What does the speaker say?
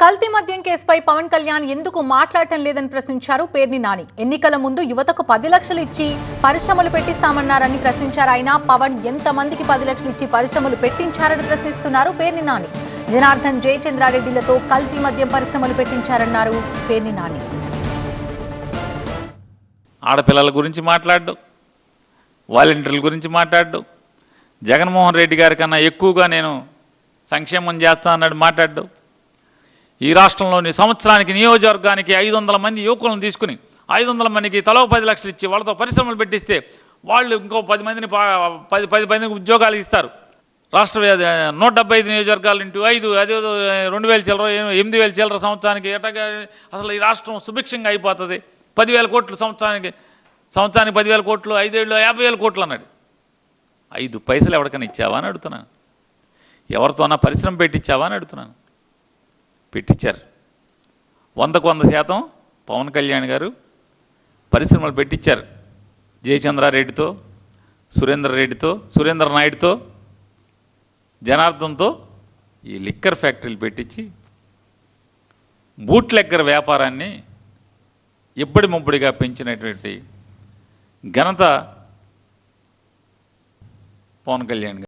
కల్తీ మద్యం కేసుపై పవన్ కళ్యాణ్ ఎందుకు మాట్లాడటం లేదని ప్రశ్నించారు పేర్ని నాని. ఎన్నికల ముందు యువతకు పది లక్షలు ఇచ్చి పరిశ్రమలు పెట్టిస్తామన్నారని ప్రశ్నించారు ఆయన. పవన్ ఎంతమందికి పది లక్షలు ఇచ్చి పరిశ్రమలు పెట్టించారని ప్రశ్నిస్తున్నారు పేర్ని నాని. జనార్దన్ జయచంద్రారెడ్డిలతో కల్తీ మద్యం పరిశ్రమలు పెట్టించారన్నారు పేర్ని నాని. ఆడపిల్లల గురించి మాట్లాడు వాలంటీర్ల గురించి మాట్లాడు జగన్మోహన్ రెడ్డి గారి కన్నా ఎక్కువగా నేను సంక్షేమం చేస్తా అన్నాడు మాట్లాడు ఈ రాష్ట్రంలోని సంవత్సరానికి నియోజకవర్గానికి ఐదు వందల మంది యువకులను తీసుకుని ఐదు వందల మందికి తలో పది లక్షలు ఇచ్చి వాళ్ళతో పరిశ్రమలు పెట్టిస్తే వాళ్ళు ఇంకో పది మందిని పది పది మందికి ఉద్యోగాలు ఇస్తారు. రాష్ట్ర నూట డెబ్బై ఐదు నియోజకవర్గాలు ఇంటూ ఐదు అదే రెండు వేల చిల్లర ఎనిమిది వేల చిల్లర సంవత్సరానికి ఎటగా అసలు ఈ రాష్ట్రం సుభిక్షంగా అయిపోతుంది. పదివేల కోట్లు సంవత్సరానికి సంవత్సరానికి పదివేల కోట్లు ఐదేళ్ళు యాభై వేల కోట్లు అన్నాడు. ఐదు పైసలు ఎవరికైనా ఇచ్చావా అని అడుగుతున్నాను. ఎవరితోనా పరిశ్రమ పెట్టించావా అని అడుగుతున్నాను. పెట్టించారు వందకు వంద శాతం పవన్ కళ్యాణ్ గారు పరిశ్రమలు పెట్టించారు జయచంద్రారెడ్డితో సురేందర్ రెడ్డితో సురేంద్ర నాయుడుతో జనార్దన్తో ఈ లిక్కర్ ఫ్యాక్టరీలు పెట్టించి బూట్ లెక్కర్ వ్యాపారాన్ని ఇబ్బడి ముబ్బడిగా పెంచినటువంటి ఘనత పవన్ కళ్యాణ్ గారు.